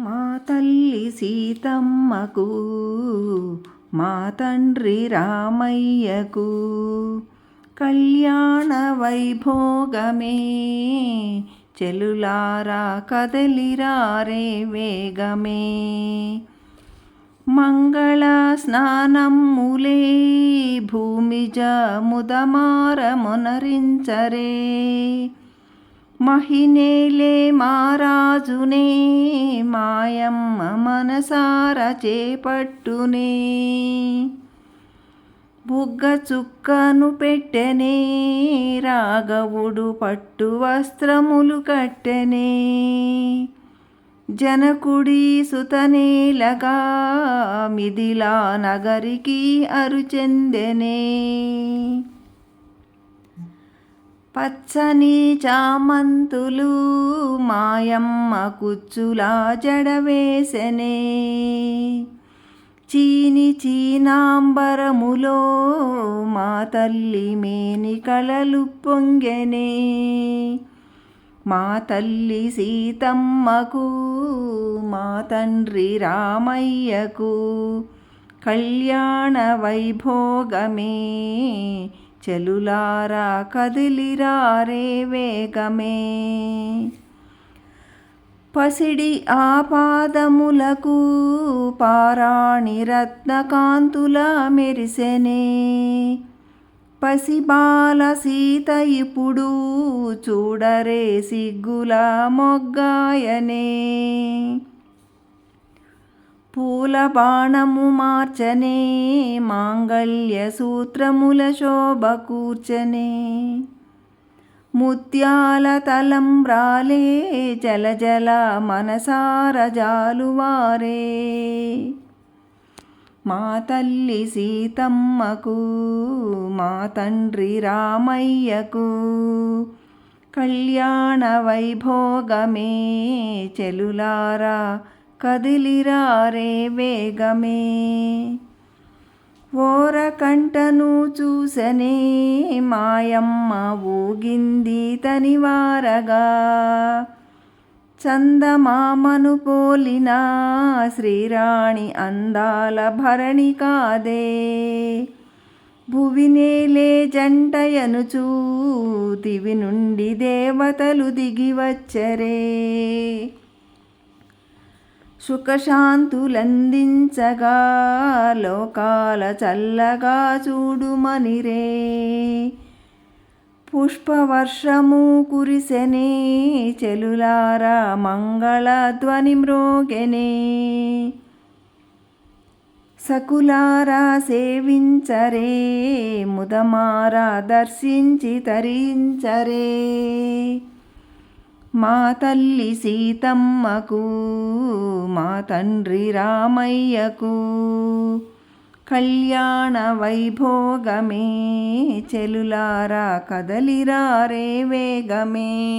మా తల్లి సీతమ్మకు మా తండ్రి రామయ్యకు కళ్యాణ వైభోగమే. చెలులారా కదలిరారే వేగమే. మంగళ స్నానమ్ములే భూమిజ ముదమార మునరించరే. మహినేలే మారాజునే మాయమ్మ మనసార చేపట్టునే బుగ్గ చుక్కను పెట్టనే రాఘవుడు పట్టు వస్త్రములు కట్టనే. జనకుడి సుతనేలగా మిథిలా నగరికి అరుచెందెనే. పచ్చని చామంతులు మాయమ్మ కుచ్చులా జడవేసనే. చీని చీనాంబరములో మా తల్లి మేని కళలు పొంగెనే. మా తల్లి సీతమ్మకు మా తండ్రి రామయ్యకు కళ్యాణ వైభోగమే. చెలులారా కదిలిరారే వేగమే. పసిడి ఆపాదములకు పారాణి రత్నకాంతుల మెరిసెనే. పసిబాల సీత ఇప్పుడు చూడరే సిగ్గుల మొగ్గాయనే. పూల బాణము మార్చనే మాంగళ్య సూత్రముల శోభ కూర్చనే. ముత్యాల తలంబ్రాలే జల జల మనసార జాలువారే. మా తల్లి సీతమ్మకు మా తండ్రి రామయ్యకు కళ్యాణ వైభోగమే చెలులారా. కదిలిరారే వేగమే. ఓరకంటను చూసనే మాయమ్మ ఊగింది తనివారగా. చందమామను పోలిన శ్రీరాణి అందాల భరణి కాదే. భువినేలే జంటయనుచూ దివి నుండి దేవతలు దిగివచ్చరే సుఖశాంతులందించగా లోకాల చల్లగా చూడుమనిరే. పుష్పవర్షము కురిసెనే చెలులారా మంగళధ్వని మ్రోగెనే. సకులారా సేవించరే ముదమారా దర్శించి తరించరే. మా తల్లి సీతమ్మకు మా తండ్రి రామయ్యకు. కళ్యాణ వైభోగమే చెలులారా కదలిరారే వేగమే.